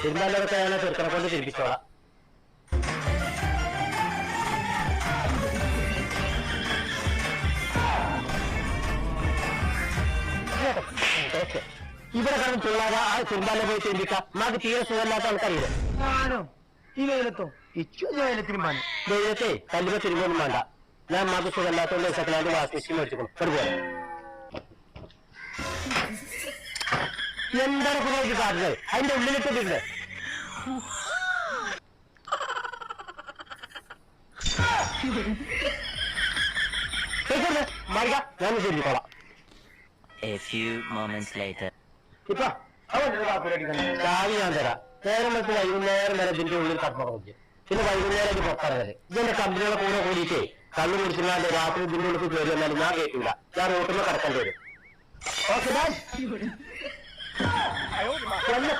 തിരുമ്പാലൊക്കെ ഞാൻ ചെറുക്കനെ കൊണ്ട് തിരിപ്പിച്ചോളാം. ഇവിടെ കാണും ചൊള്ളാതെ ആ തിരുമ്പാലെ പോയി തിരുമ്പിക്കാം നമുക്ക് തീരെ സുഖമില്ലാത്ത ആൾക്കാരില്ലേ? ഞാനോ? ഈ വെയിലത്തോ? ഇച്ചു വെയിലത്തിനും പാന് ദൈവത്തെ കല്ലുമ്പോ തിരുമ്പൊന്നും വേണ്ട. ഞാൻ മക സുഖമില്ലാത്തതുകൊണ്ട് സെക്കൻഡ് മെഷീൻ മേടിച്ചിരിക്കണം എടുക്കുക എന്താണ് പുറകെ കാട്ടുന്നത്? അതിന്റെ ഉള്ളിലിട്ടിട്ടുണ്ട് മറിക ഞാൻ തിരിഞ്ഞിക്കോളാം A few moments later. ഇപ്പൊ ചാവി ഞാൻ തരാം. നേരം വെച്ച് വൈകുന്നേരം വരെ ഇതിന്റെ ഉള്ളിൽ കടന്നു പിന്നെ വൈകുന്നേരം ഇത് പുറത്തിറങ്ങൽ ഇതിന്റെ കമ്പനികളെ കൂടെ കൂടിയിട്ടേ കള്ളു കുടിച്ചില്ലാണ്ട് രാത്രി ഇതിന്റെ ഉള്ളിൽ കയറി വന്നാലും ഞാൻ കേട്ടില്ല ഞാൻ റോട്ടിൽ കിടക്കേണ്ടി വരും. Okay quella